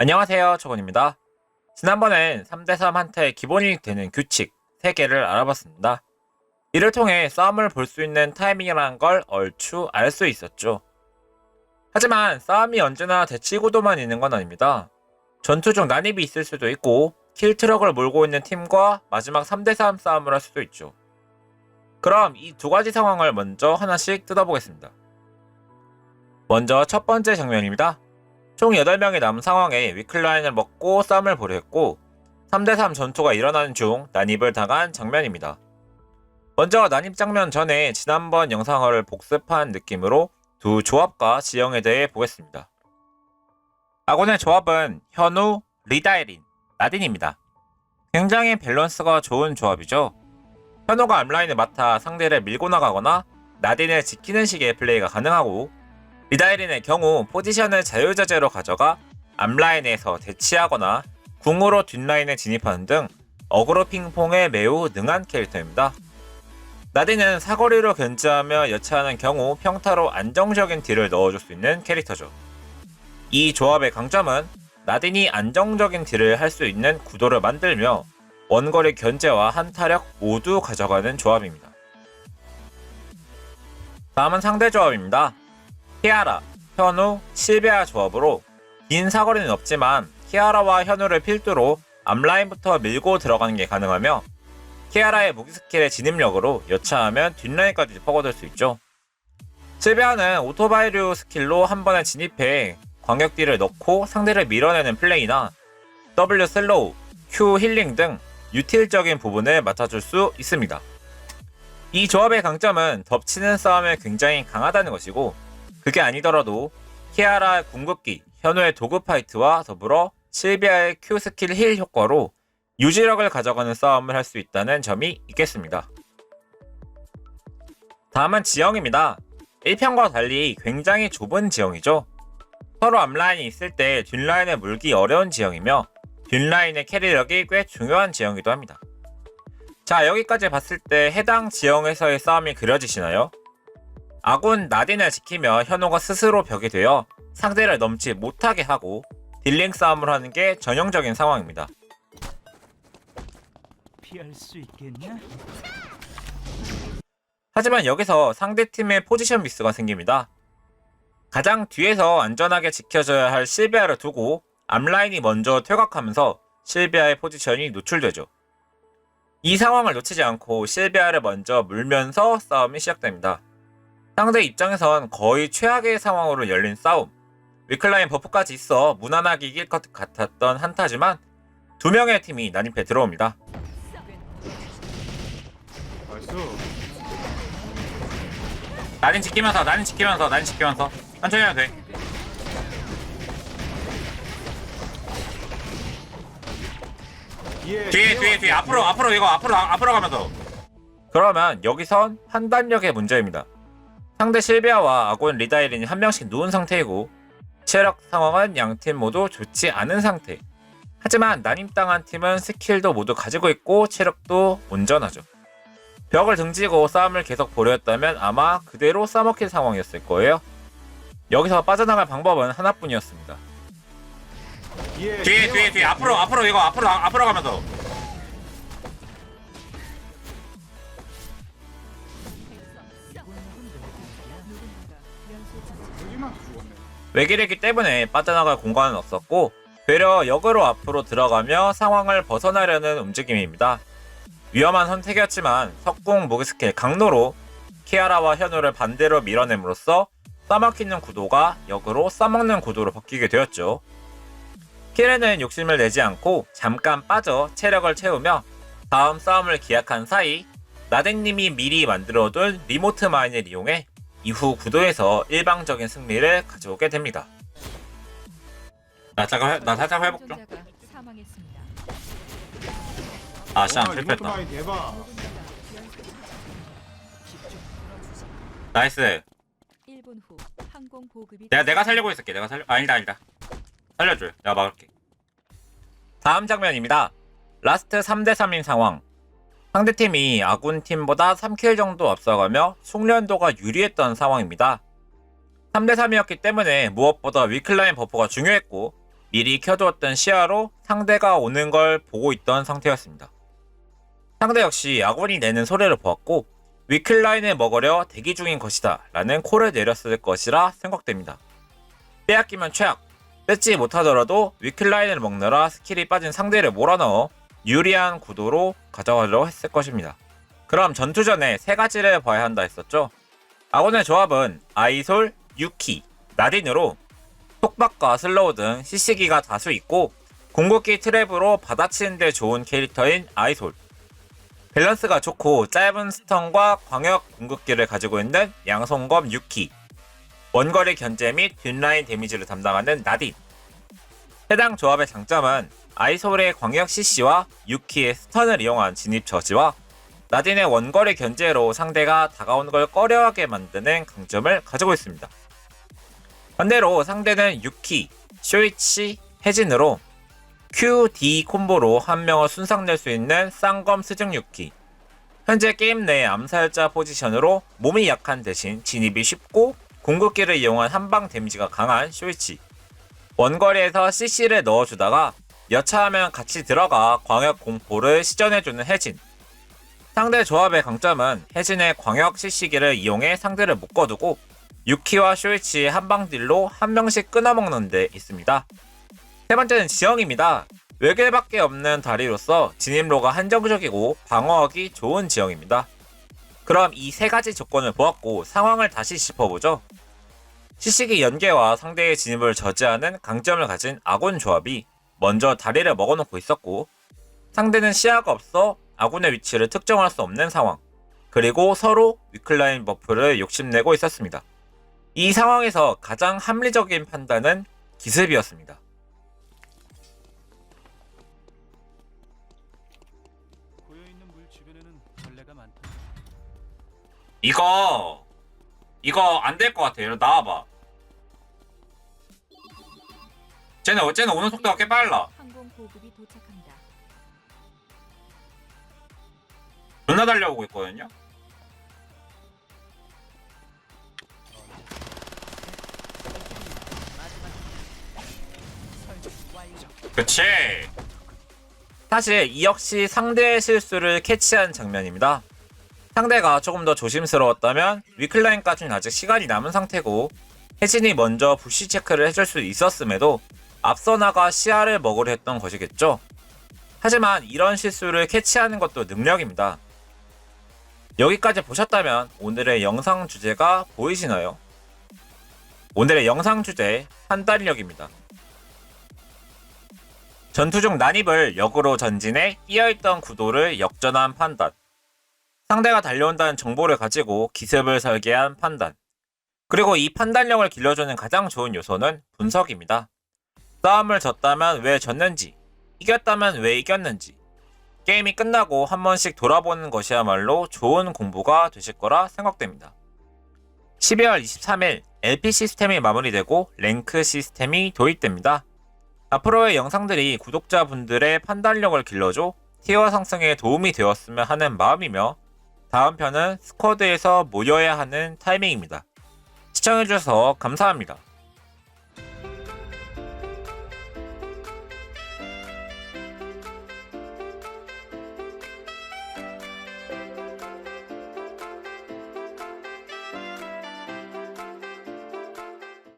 안녕하세요. 초건입니다. 지난번엔 3대3 한타의 기본이 되는 규칙 3개를 알아봤습니다. 이를 통해 싸움을 볼 수 있는 타이밍이라는 걸 얼추 알 수 있었죠. 하지만 싸움이 언제나 대치 구도만 있는 건 아닙니다. 전투 중 난입이 있을 수도 있고 킬 트럭을 몰고 있는 팀과 마지막 3대3 싸움을 할 수도 있죠. 그럼 이 두 가지 상황을 먼저 하나씩 뜯어보겠습니다. 먼저 첫 번째 장면입니다. 총 8명이 남은 상황에 위클라인을 먹고 싸움을 보려 했고 3대3 전투가 일어나는 중 난입을 당한 장면입니다. 먼저 난입 장면 전에 지난번 영상을 복습한 느낌으로 두 조합과 지형에 대해 보겠습니다. 아군의 조합은 현우, 리다에린, 나딘입니다. 굉장히 밸런스가 좋은 조합이죠. 현우가 앞라인을 맡아 상대를 밀고 나가거나 나딘을 지키는 식의 플레이가 가능하고 리다이린의 경우 포지션을 자유자재로 가져가 앞라인에서 대치하거나 궁으로 뒷라인에 진입하는 등 어그로 핑퐁에 매우 능한 캐릭터입니다. 나딘은 사거리로 견제하며 여차하는 경우 평타로 안정적인 딜을 넣어줄 수 있는 캐릭터죠. 이 조합의 강점은 나딘이 안정적인 딜을 할 수 있는 구도를 만들며 원거리 견제와 한타력 모두 가져가는 조합입니다. 다음은 상대 조합입니다. 키아라, 현우, 실베아 조합으로 긴 사거리는 없지만 키아라와 현우를 필두로 앞라인부터 밀고 들어가는 게 가능하며 키아라의 무기 스킬의 진입력으로 여차하면 뒷라인까지 퍼거들 수 있죠. 실베아는 오토바이류 스킬로 한 번에 진입해 광역딜을 넣고 상대를 밀어내는 플레이나 W 슬로우, Q 힐링 등 유틸적인 부분을 맡아줄 수 있습니다. 이 조합의 강점은 덮치는 싸움에 굉장히 강하다는 것이고 그게 아니더라도 키아라 궁극기, 현우의 도구 파이트와 더불어 실비아의 Q 스킬 힐 효과로 유지력을 가져가는 싸움을 할 수 있다는 점이 있겠습니다. 다음은 지형입니다. 1편과 달리 굉장히 좁은 지형이죠. 서로 앞라인이 있을 때 뒷라인에 물기 어려운 지형이며 뒷라인의 캐리력이 꽤 중요한 지형이기도 합니다. 자 여기까지 봤을 때 해당 지형에서의 싸움이 그려지시나요? 아군 나딘을 지키며 현호가 스스로 벽이 되어 상대를 넘지 못하게 하고 딜링 싸움을 하는 게 전형적인 상황입니다. 하지만 여기서 상대팀의 포지션 미스가 생깁니다. 가장 뒤에서 안전하게 지켜줘야 할 실비아를 두고 앞라인이 먼저 퇴각하면서 실비아의 포지션이 노출되죠. 이 상황을 놓치지 않고 실비아를 먼저 물면서 싸움이 시작됩니다. 상대 입장에선 거의 최악의 상황으로 열린 싸움. 위클라인 버프까지 있어 무난하게 이길 것 같았던 한타지만 두 명의 팀이 난입해 들어옵니다. 나이스 나딘 지키면서 나딘 지키면서 나딘 지키면서 천천히 해도 돼. 뒤에 뒤에 뒤에 뒤에 앞으로 앞으로 이거 앞으로 앞으로 가면서 그러면 여기선 판단력의 문제입니다. 상대 실비아와 아군 리다이린이 한 명씩 누운 상태이고 체력 상황은 양팀 모두 좋지 않은 상태. 하지만 난임당한 팀은 스킬도 모두 가지고 있고 체력도 온전하죠. 벽을 등지고 싸움을 계속 보려 했다면 아마 그대로 싸먹힐 상황이었을 거예요. 여기서 빠져나갈 방법은 하나뿐이었습니다. 뒤에 뒤에 뒤에 앞으로 앞으로 이거 앞으로 앞으로 가면서 외길이기 때문에 빠져나갈 공간은 없었고 되려 역으로 앞으로 들어가며 상황을 벗어나려는 움직임입니다. 위험한 선택이었지만 석궁 무기 스킬 강로로 키아라와 현우를 반대로 밀어냄으로써 싸먹히는 구도가 역으로 싸먹는 구도로 바뀌게 되었죠. 키레는 욕심을 내지 않고 잠깐 빠져 체력을 채우며 다음 싸움을 기약한 사이 나덴님이 미리 만들어둔 리모트 마인을 이용해 이후 구도에서 일방적인 승리를 가져오게 됩니다. 나 잠깐 회- 나 살짝 회복 좀. 아, 쌍 와, 실패했다. 대박 나이스. 1분 후 항공 보급이 내가 내가 살리고 있을게. 내가 살려. 아니다 아니다. 살려줘. 내가 막을게. 다음 장면입니다. 라스트 3대 3인 상황. 상대팀이 아군 팀보다 3킬 정도 앞서가며 숙련도가 유리했던 상황입니다. 3대 3이었기 때문에 무엇보다 위클라인 버프가 중요했고 미리 켜두었던 시야로 상대가 오는 걸 보고 있던 상태였습니다. 상대 역시 아군이 내는 소리를 보았고 위클라인을 먹으려 대기 중인 것이다 라는 콜을 내렸을 것이라 생각됩니다. 빼앗기면 최악, 뺏지 못하더라도 위클라인을 먹느라 스킬이 빠진 상대를 몰아넣어 유리한 구도로 가져가려 했을 것입니다. 그럼 전투 전에 세 가지를 봐야 한다 했었죠? 아군의 조합은 아이솔, 유키, 나딘으로 톡박과 슬로우 등 CC기가 다수 있고 궁극기 트랩으로 받아치는 데 좋은 캐릭터인 아이솔 밸런스가 좋고 짧은 스턴과 광역 궁극기를 가지고 있는 양손검 유키 원거리 견제 및 뒷라인 데미지를 담당하는 나딘 해당 조합의 장점은 아이솔의 광역 CC와 유키의 스턴을 이용한 진입 저지와 나딘의 원거리 견제로 상대가 다가오는 걸 꺼려하게 만드는 강점을 가지고 있습니다. 반대로 상대는 유키, 쇼이치, 해진으로 Q, D 콤보로 한 명을 순삭낼 수 있는 쌍검 스승 유키. 현재 게임 내 암살자 포지션으로 몸이 약한 대신 진입이 쉽고 궁극기를 이용한 한방 데미지가 강한 쇼이치. 원거리에서 CC를 넣어주다가 여차하면 같이 들어가 광역 공포를 시전해주는 혜진. 상대 조합의 강점은 혜진의 광역 CC기를 이용해 상대를 묶어두고 유키와 쇼이치의 한방 딜로 한 명씩 끊어먹는 데 있습니다. 세 번째는 지형입니다. 외길밖에 없는 다리로서 진입로가 한정적이고 방어하기 좋은 지형입니다. 그럼 이 세 가지 조건을 보았고 상황을 다시 짚어보죠. 시식이 연계와 상대의 진입을 저지하는 강점을 가진 아군 조합이 먼저 다리를 먹어놓고 있었고 상대는 시야가 없어 아군의 위치를 특정할 수 없는 상황 그리고 서로 위클라인 버프를 욕심내고 있었습니다. 이 상황에서 가장 합리적인 판단은 기습이었습니다. 이거 이거 안 될 것 같아. 이리 나와봐. 쟤는 어째는 오는 속도가 꽤 빨라. 항공 보급이 도착합니다. 존나 달려오고 있거든요. 그치. 사실 이 역시 상대의 실수를 캐치한 장면입니다. 상대가 조금 더 조심스러웠다면 위클라인까지는 아직 시간이 남은 상태고 혜진이 먼저 부시 체크를 해줄 수 있었음에도 앞서 나가 시야를 먹으려 했던 것이겠죠. 하지만 이런 실수를 캐치하는 것도 능력입니다. 여기까지 보셨다면 오늘의 영상 주제가 보이시나요? 오늘의 영상 주제 판단력입니다. 전투 중 난입을 역으로 전진해 끼어있던 구도를 역전한 판단. 상대가 달려온다는 정보를 가지고 기습을 설계한 판단. 그리고 이 판단력을 길러주는 가장 좋은 요소는 분석입니다. 싸움을 졌다면 왜 졌는지, 이겼다면 왜 이겼는지, 게임이 끝나고 한 번씩 돌아보는 것이야말로 좋은 공부가 되실 거라 생각됩니다. 12월 23일 LP 시스템이 마무리되고 랭크 시스템이 도입됩니다. 앞으로의 영상들이 구독자분들의 판단력을 길러줘 티어 상승에 도움이 되었으면 하는 마음이며 다음 편은 스쿼드에서 모여야 하는 타이밍입니다. 시청해주셔서 감사합니다.